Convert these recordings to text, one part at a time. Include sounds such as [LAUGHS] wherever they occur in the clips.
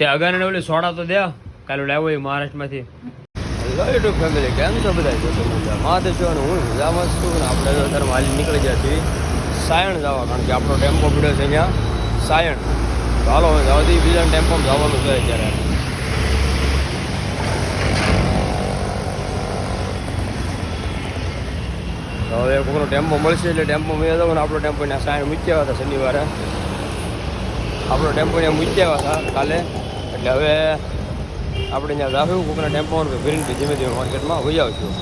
તે અગાને ઓલી સોડા તો દે, કાલે લાવ્યો એ મહારાષ્ટ્રમાંથી. યુટ્યુબ ફેમિલી કેમ છો બધા? જો તો મજા. છો અને હું મજામાં છું, ને આપણે અત્યારે હાલી નીકળી ગયા છીએ સાયણ જવા, કારણ કે આપણો ટેમ્પો પીડ્યો છે અહીંયા સાયણ. ચાલો હાલો, હવે જવાથી બીજા ટેમ્પોમાં જવાનું છે અત્યારે. હવે કોઈનો ટેમ્પો મળશે એટલે ટેમ્પો મેં ને આપણો ટેમ્પો ત્યાં સાયણ મૂક્યા હતા શનિવારે. આપણો ટેમ્પો ત્યાં મૂક્યા હતા કાલે. એટલે હવે આપણે ત્યાં જાશું કોકના ટેમ્પો ફરીને ધીમે ધીમે માર્કેટમાં વહી આવશું.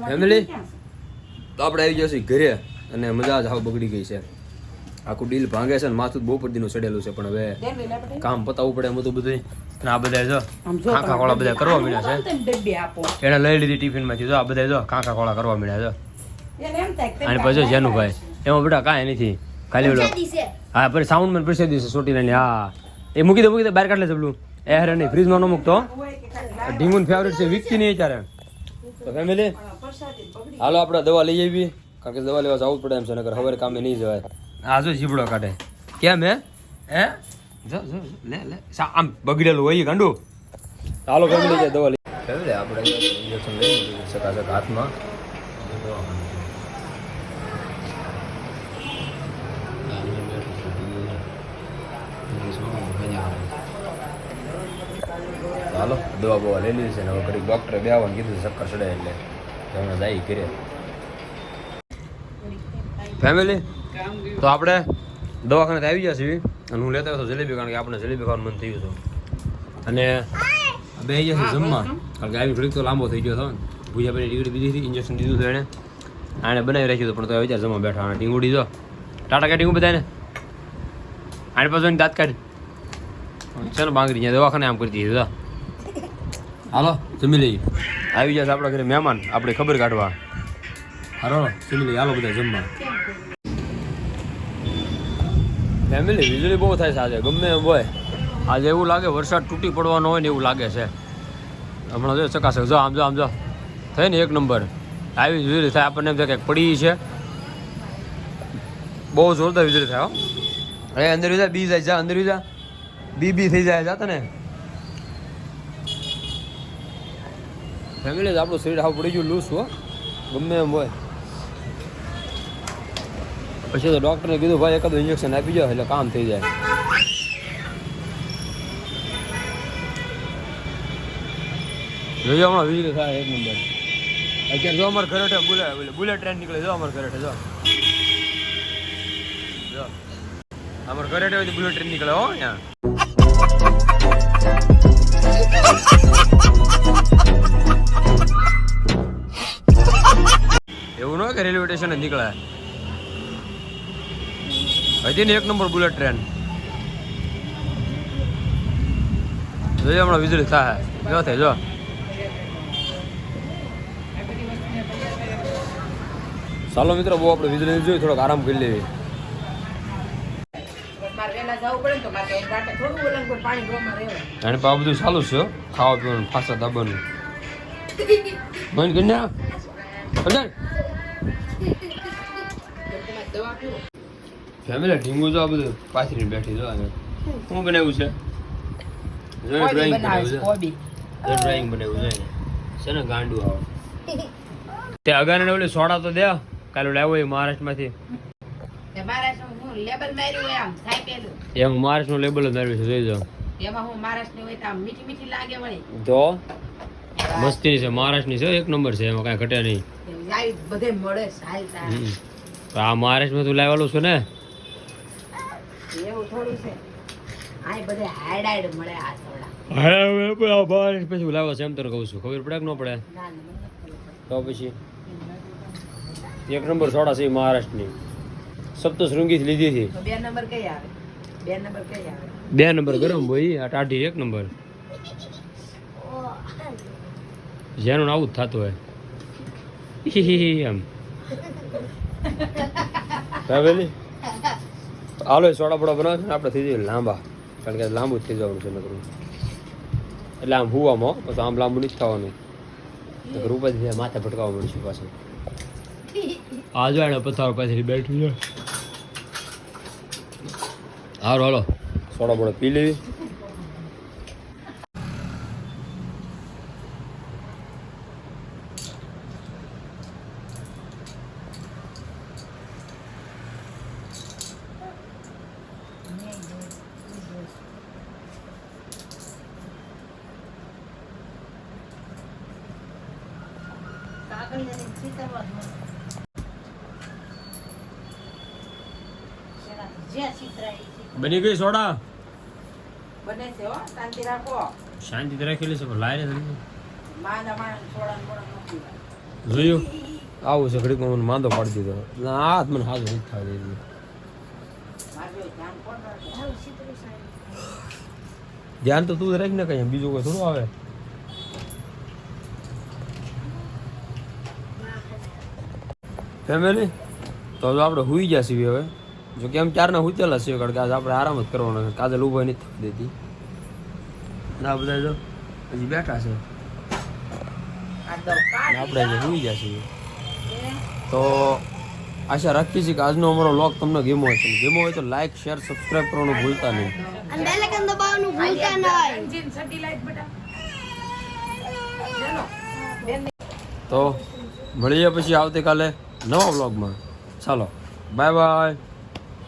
ફેમિલી તો આપણે આવી ગયા છીએ ઘરે અને મજા જ હાવ બગડી ગઈ છે. આખું ડીલ ભાંગે છે ને માથું બહુ પડીનું ચડેલું છે પણ હવે કામ પતાવવું પડે એમ બધું બધું અને આ બધા જો કાંકા ખોળા બધા કરવા મીડ્યા છે. એને લઈ લીધી ટિફિનમાંથી જો આ બધા જો કાંકા ખોળા કરવા મળ્યા છે. અને પછી જેનુભાઈ એમાં બેટા કાંઈ નથી. ખાલી ઓલો હા પછી સાઉન્ડ મેન પ્રસાદ દિવસે સોટી લઈને હા. એ મૂકી દે મૂકી દે બહાર કાઢ લે જબલું એ હરે નહીં ફ્રીજમાં ન મૂકતો ઢીંગુન ફેવરેટ છે વિકતી નહીં ત્યારે તો ફેમિલી હાલો આપણે દવા લઈ આવી કારણ કે દવા લેવા જવું જ પડે એમ છે નગર હવે કામે નહીં જવાય. હા જો જીબડો કાઢે. કેમ હે? હે? જો જો લે લે. સા- આમ બગડેલું હોય ગાંડુ. હાલો ફેમિલી જાય દવા લઈ. ફેમિલી આપણે ઇન્જેક્શન લઈ સકાસક હાથમાં. હાલો દવા બવા લઈ લીધી છે ને હવે ઘડીક ડૉક્ટરે બે આવવાનું કીધું છે ચક્કર ચડે એટલે તમે જાય કરે. ફેમિલી તો આપણે દવાખાને આવી ગયા છીએ અને હું લેતા હતો જલેબી કારણ કે આપણે જલેબી ખાવાનું મન થયું હતું અને બે ગયા છે જમવા. કારણ કે આવી ઘડીક તો લાંબો થઈ ગયો હતો. ભૂજાભાઈ ડીગડી બીજી હતી ઇન્જેક્શન દીધું હતું એણે આણે બનાવી રાખ્યું હતું પણ તો વિચાર જમવા બેઠા અને ટીંગુડી જો. ટાટા કાઢી બધાને? આને પાછું દાંત કાઢ. છે ને બાંગડી ત્યાં દવાખાને આમ કરી દીધું હાલો જમી લઈએ. આવી જશે આપણા ઘરે મહેમાન. આપણે ખબર કાઢવા. હાલો જમી લઈએ. હાલો બધા જમવા. ફેમિલી વીજળી બહુ થાય છે આજે. ગમે એમ હોય. આજે એવું લાગે વરસાદ તૂટી પડવાનો હોય ને એવું લાગે છે. હમણાં જો ચકાશે જો આમ જો આમ જો. થઈ ને એક નંબર. આવી વીજળી થાય આપણને એમ થાય કંઈક પડી છે. બહુ જોરદાર વીજળી થાય હો. અરે અંદર જા બી જાય જા અંદર જા બી બી થઈ જાય જાતા ને. ફેમિલી આપણું શરીર આવું પડી ગયું લૂસ હો. ગમે એમ હોય. પછી તો ડૉક્ટરે કીધું, ભાઈ, એકાદું ઇન્જેક્શન આપી જાઓ એટલે કામ થઈ જાય. જોજો હમણાં વીજળી થાય એક નંબર અત્યારે જો અમારે ઘરે બુલેટ બુલેટ ટ્રેન નીકળે. જો અમારે ઘરે જો. જો. અમારે ઘરે બુલેટ ટ્રેન નીકળે, હો, અહીંયા. એવું ન કે રેલવે સ્ટેશન જ હજી ને એક નંબર બુલેટ ટ્રેન. જોઈએ હમણાં વીજળી થાય. જો થાય જો. ચાલો મિત્રો બહુ આપણે વીજળી જોઈ થોડોક આરામ કરી લેવી. અને પા બધું ચાલુ છે ખાવા પીવાનું ફાસા દાબાનું બંધ કરી ના અંદર. ફેમિલી ઢીંગુ જો આ બધું પાથરીને બેઠી જો આને. શું બનાવ્યું છે? જો ડ્રોઈંગ બનાવ્યું છે. જો ડ્રોઈંગ બનાવ્યું છે છે ને ગાંડું આવે. [LAUGHS] તે અગાને ઓલી સોડા તો દે. કાલે લાવ્યો એ મહારાષ્ટ્રમાંથી. માર્યું. એમ મહારાષ્ટ્રનું લેબલ જ આવ્યું છે જોઈ જાઓ એમાં હું મહારાષ્ટ્રની હોય તો મીઠી મીઠી લાગે વળી. તો મસ્તીની છે મહારાષ્ટ્રની છે એક નંબર છે એમાં કાંઈ ઘટે નહીં. બધે મળે. આ મહારાષ્ટ્રમાં તું લાવેલું છે ને? એવું થોડું છે. આ બધે મળે હવે પછી લાવો છે એમ તો કહું છું. ખબર પડે કે ન પડે. તો પછી? એક નંબર સોડા છે મહારાષ્ટ્રની સપ્તશૃંગીથી લીધી હતી. બે નંબર કઈ આવે? બે નંબર કઈ આવે? બે નંબર ગરમ હોય આ ટાઢી એક નંબર. જેનું આવું જ થતું હોય. એમ. ફેમિલી આલો સોડા બોડા બનાવે છે ને આપણે થઈ જઈએ લાંબા. કારણ કે લાંબુ જ થઈ જવાનું છે નકરું. એટલે આમ હુવામાં તો પછી આમ લાંબુ નહીં થવાનું. નકર ઉપરથી માથે ભટકાવવા મળશે પાછું. આ જો એને પથાર પાછળ બેઠું છે. હારો હાલો. સોડા બોડા પી લેવી. બની ગઈ સોડા? બને છે હો શાંતિ રાખો. શાંતિથી રાખેલી છે પણ લાય ને. જોયું? આવું છે ઘડીક મને માંદો પાડી દીધો. ના આ હાથ મને હાથ નથી થવા દીધી ધ્યાન કોણ રાખે? ધ્યાન તો તું જ રાખ ને કઈ બીજું કોઈ થોડું આવે? ફેમિલી તો હવે આપણે હુઈ ગયા છીએ હવે. જો કે એમ ચારના હુતેલા છીએ કારણ કે આજે આપણે આરામ જ કરવાનો છે. કાજલ ઊભા નથી થવા દેતી. ના બધા જો હજી બેઠા છે. આપણે હજી હુઈ ગયા છીએ. તો આશા રાખીએ છીએ કે આજનો અમારો લોક તમને ગેમો હશે. ગેમો હોય તો લાઈક શેર સબસ્ક્રાઇબ કરવાનું ભૂલતા નહીં. બેલ આઇકન દબાવવાનું ભૂલતા નહીં. તો મળીએ પછી આવતીકાલે. નવા વ્લોગમાં ચાલો બાય બાય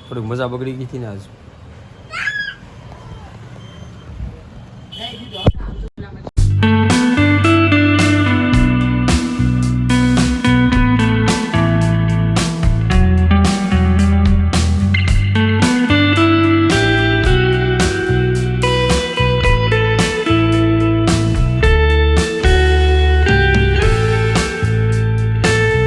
થોડીક મજા બગડી ગઈ હતી ને આજ.